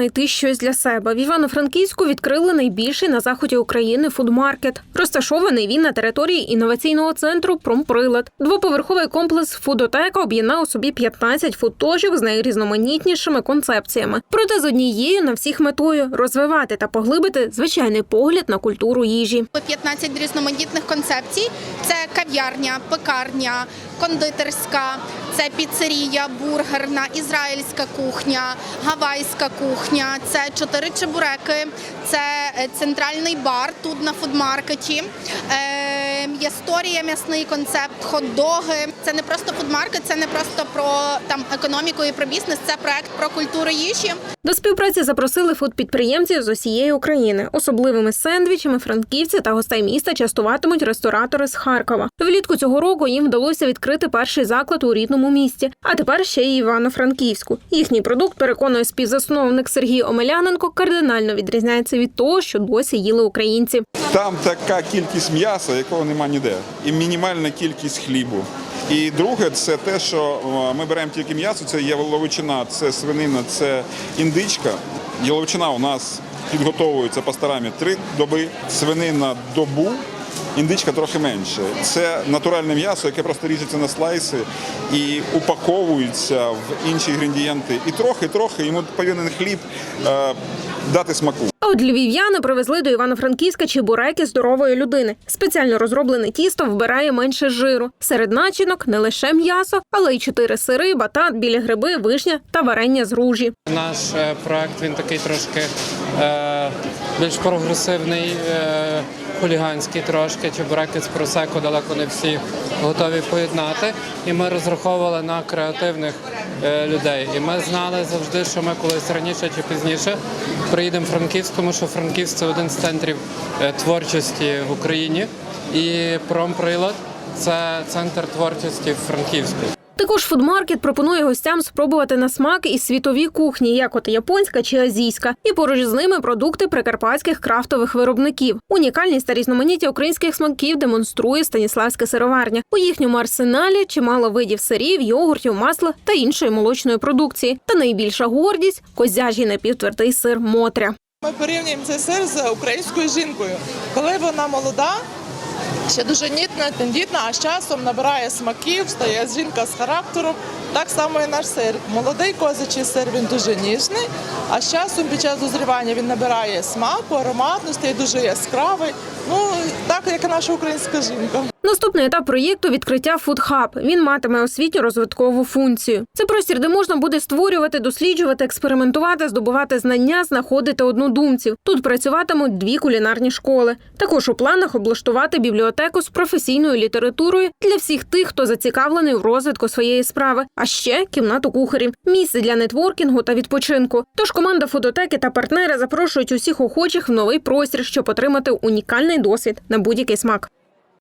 знайти щось для себе. В Івано-Франківську відкрили найбільший на заході України фудмаркет. Розташований він на території інноваційного центру Промприлад. Двоповерховий комплекс фудотека об'єднав у собі 15 фудтожів з найрізноманітнішими концепціями. Проте з однією на всіх метою розвивати та поглибити звичайний погляд на культуру їжі. 15 різноманітних концепцій: це кав'ярня, пекарня, кондитерська, це піцерія, бургерна, ізраїльська кухня, гавайська кухня, це чотири чебуреки, це е, центральний бар тут на фудмаркеті. Е, Історія, м'ясний концепт, хот-доги. Це не просто фудмаркет, це не просто про там економіку і про бізнес, це проект про культуру їжі. До співпраці запросили фудпідприємців з усієї України. Особливими сендвічами франківці та гостей міста частуватимуть ресторатори з Харкова. Влітку цього року їм вдалося відкрити перший заклад у рідному місті, а тепер ще й Івано-Франківську. Їхній продукт переконує співзасновник Сергій Омеляненко, кардинально відрізняється від того, що досі їли українці. Там така кількість м'яса, якого нема ніде, і мінімальна кількість хлібу. І друге, це те, що е, ми беремо тільки м'ясо, це яловичина, це свинина, це індичка. Яловичина у нас підготовується пасторами три доби, свинина добу. Індичка трохи менше. Це натуральне м'ясо, яке просто ріжеться на слайси і упаковується в інші інгредієнти. І трохи-трохи йому повинен хліб е, дати смаку. А от львів'яни привезли до Івано-Франківська чебуреки здорової людини. Спеціально розроблене тісто вбирає менше жиру. Серед начинок не лише м'ясо, але й чотири сири, батат, білі гриби, вишня та варення з ружі. Наш е, проект він такий трошки е, більш прогресивний, е, хуліганський трошки. Чебуреки з просеку далеко не всі готові поєднати. І ми розраховували на креативних людей. І ми знали завжди, що ми колись раніше чи пізніше приїдемо в Франківськ, тому що Франківськ це один з центрів е, творчості в Україні. І промприлад це центр творчості в Франківську. Також фудмаркет пропонує гостям спробувати на смак і світові кухні, як от японська чи азійська, і поруч з ними продукти прикарпатських крафтових виробників. Унікальність та різноманіття українських смаків демонструє Станіславська сироварня. У їхньому арсеналі чимало видів сирів, йогуртів, масла та іншої молочної продукції. Та найбільша гордість козяжий напівтвердий сир Мотря. Ми порівнюємо цей сир з українською жінкою. Коли вона молода, ще дуже нітна, тендітна, а з часом набирає смаків, стає жінка з характером. Так само і наш сир. Молодий козачий сир він дуже ніжний, а з часом під час дозрівання він набирає смаку, ароматності, дуже яскравий. Ну так як і наша українська жінка. Наступний етап проєкту відкриття фудхаб. Він матиме освітньо розвиткову функцію. Це простір, де можна буде створювати, досліджувати, експериментувати, здобувати знання, знаходити однодумців. Тут працюватимуть дві кулінарні школи. Також у планах облаштувати бібліотеку з професійною літературою для всіх тих, хто зацікавлений в розвитку своєї справи. А ще кімнату кухарів, місце для нетворкінгу та відпочинку. Тож команда фототеки та партнери запрошують усіх охочих в новий простір, щоб отримати унікальний досвід на будь-який смак.